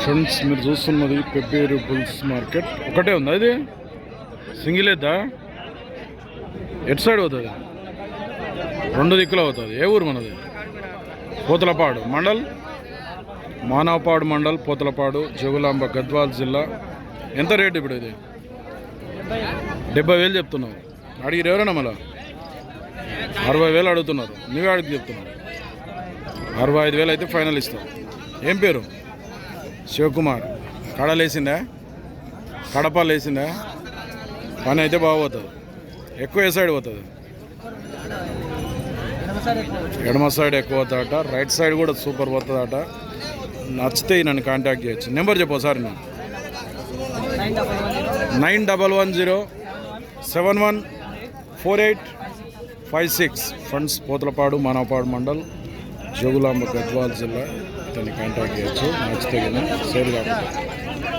Friends మీరు చూస్తున్నది Pebbair bulls market ఒకటే ఉందా ఇది? సింగిల్ ఎద్దా ఎటు సైడ్ అవుతుంది రెండు దిక్కులు అవుతుంది ఏ ఊరు మనది? పోతలపాడు మండల్? మానవపాడు మండల్ పోతలపాడు జగులాంబ గద్వాల్ జిల్లా. ఎంత రేటు ఇప్పుడు ఇది? డెబ్బై వేలు చెప్తున్నావు. అడిగిరు ఎవరైనా మళ్ళా? అరవై వేలు అడుగుతున్నారు. నువ్వే అడిగి చెప్తున్నావు. అరవై ఐదు వేలు అయితే ఫైనల్ ఇస్తావు. ఏం పేరు? శివకుమార్. కడలేసిందా కడప లేసిందా పని అయితే బాగుపోతుంది ఎక్కువ ఏ సైడ్ పోతుంది? ఎడమ సైడ్ ఎక్కువ అవుతాడట రైట్ సైడ్ కూడా సూపర్ పోతుందట. నచ్చితే నన్ను కాంటాక్ట్ చేయొచ్చు. నెంబర్ చెప్పు సార్ నేను nine double one zero seven one four eight five six. Friends Pothalapadu Manavapadu mandal Jogulamba Gadwal జిల్లా. అతన్ని కాంటాక్ట్ చేయొచ్చు. నచ్చితే కానీ సేల్ కాకుండా.